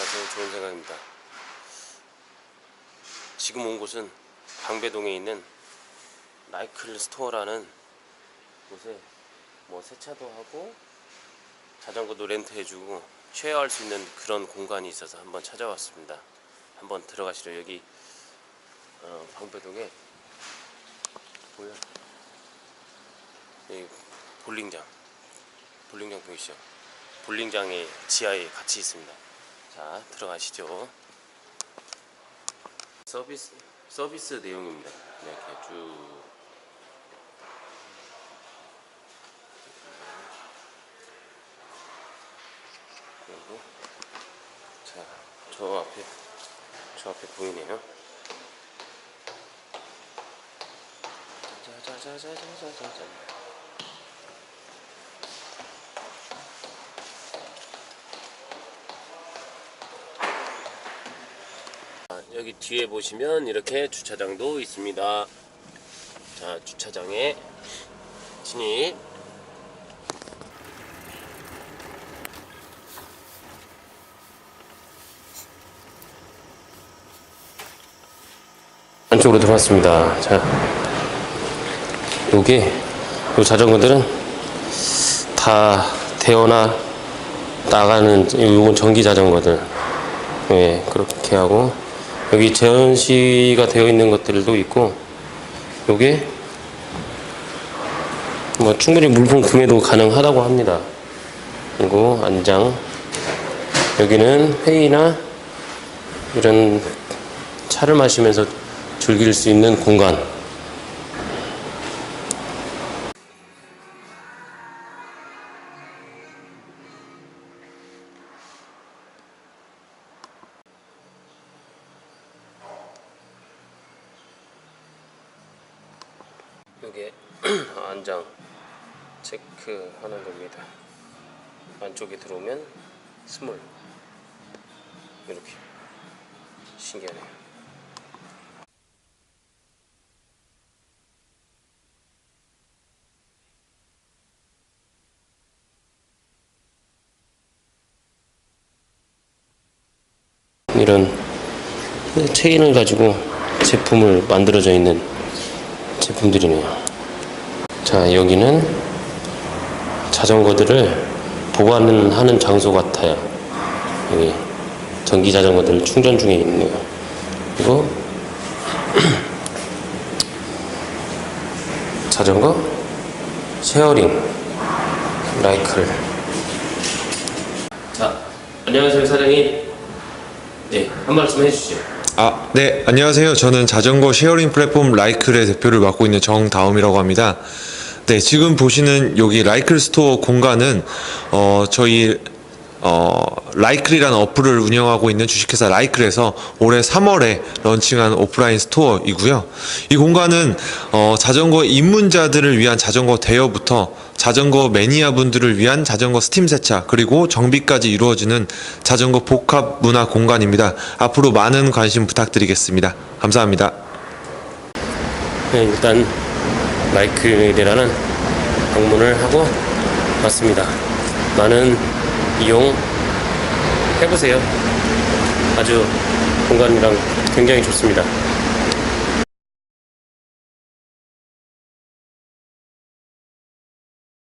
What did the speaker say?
안녕하세요. 좋은 생각입니다. 지금 온 곳은 방배동에 있는 라이클 스토어라는 곳에 뭐 세차도 하고 자전거도 렌트해주고 쉐어할 수 있는 그런 공간이 있어서 한번 찾아왔습니다. 한번 들어가시죠. 여기 어, 방배동에 보여. 여기 볼링장, 볼링장 보이시죠? 볼링장의 지하에 같이 있습니다. 자, 들어가시죠. 서비스 서비스 내용입니다. 이렇게 쭉 그리고 자, 저 앞에 저 앞에 보이네요. 짜자자자자자자자. 아, 여기 뒤에 보시면 이렇게 주차장도 있습니다. 자, 주차장에 진입. 안쪽으로 들어왔습니다. 자, 요게 요 자전거들은 다 태어나 나가는 요건 전기 자전거들. 예, 그렇게 하고 여기 전시가 되어 있는 것들도 있고 요게 뭐 충분히 물품 구매도 가능하다고 합니다. 그리고 안장 여기는 회의나 이런 차를 마시면서 즐길 수 있는 공간 이게 안장 체크하는 겁니다. 안쪽에 들어오면 스몰 이렇게 신기하네요. 이런 체인을 가지고 제품을 만들어져 있는 제품들이네요. 자, 여기는 자전거들을 보관하는 장소 같아요. 여기 전기 자전거들 충전 중에 있네요. 그리고 자전거 쉐어링 라이클. 자, 안녕하세요 사장님. 네, 한 말씀 해주시죠. 아, 네, 안녕하세요. 저는 자전거 쉐어링 플랫폼 라이클의 대표를 맡고 있는 정다움이라고 합니다. 네, 지금 보시는 여기 라이클 스토어 공간은 어, 저희 어, 라이클이라는 어플을 운영하고 있는 주식회사 라이클에서 올해 3월에 런칭한 오프라인 스토어이고요. 이 공간은 어, 자전거 입문자들을 위한 자전거 대여부터 자전거 매니아 분들을 위한 자전거 스팀 세차 그리고 정비까지 이루어지는 자전거 복합 문화 공간입니다. 앞으로 많은 관심 부탁드리겠습니다. 감사합니다. 네, 일단 라이클이라는 방문을 하고 왔습니다. 많은 이용 해보세요. 아주 공간이랑 굉장히 좋습니다.